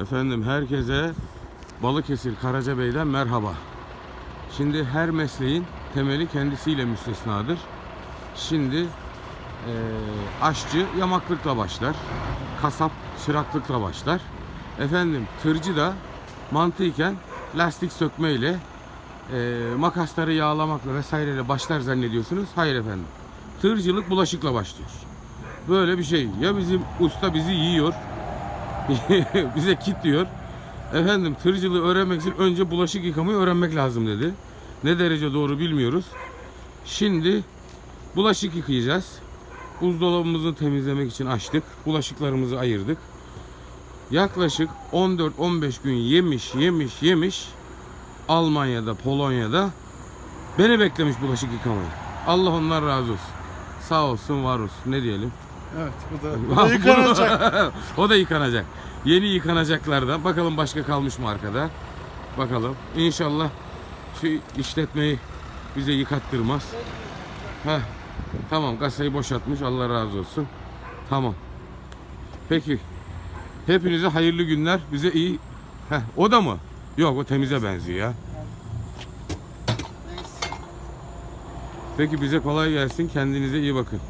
Efendim herkese Balıkesir Karacabey'den merhaba. Şimdi her mesleğin temeli kendisiyle müstesnadır. Şimdi eee, aşçı yamaklıkla başlar. Kasap çıraklıkla başlar. Efendim tırcı da mantıken lastik sökmeyle eee makasları yağlamakla vesaireyle başlar zannediyorsunuz. Hayır efendim. Tırcılık bulaşıkla başlıyor. Böyle bir şey. Ya bizim usta bizi yiyor bize kit diyor. Efendim tırcılığı öğrenmek için önce bulaşık yıkamayı öğrenmek lazım dedi. Ne derece doğru bilmiyoruz. Şimdi bulaşık yıkayacağız. Buzdolabımızı temizlemek için açtık. Bulaşıklarımızı ayırdık. Yaklaşık 14-15 gün yemiş yemiş yemiş Almanya'da, Polonya'da beni beklemiş bulaşık yıkamayı. Allah ondan razı olsun. Sağ olsun, var olsun. Ne diyelim? Evet bu da, bu da yıkanacak. o da yıkanacak. Yeni yıkanacaklardan. Bakalım başka kalmış mı arkada? Bakalım. İnşallah şu işletmeyi bize yıkattırmaz. Heh. Tamam kasayı boşaltmış. Allah razı olsun. Tamam. Peki. Hepinize hayırlı günler. Bize iyi. Heh, o da mı? Yok o temize benziyor ya. Peki bize kolay gelsin. Kendinize iyi bakın.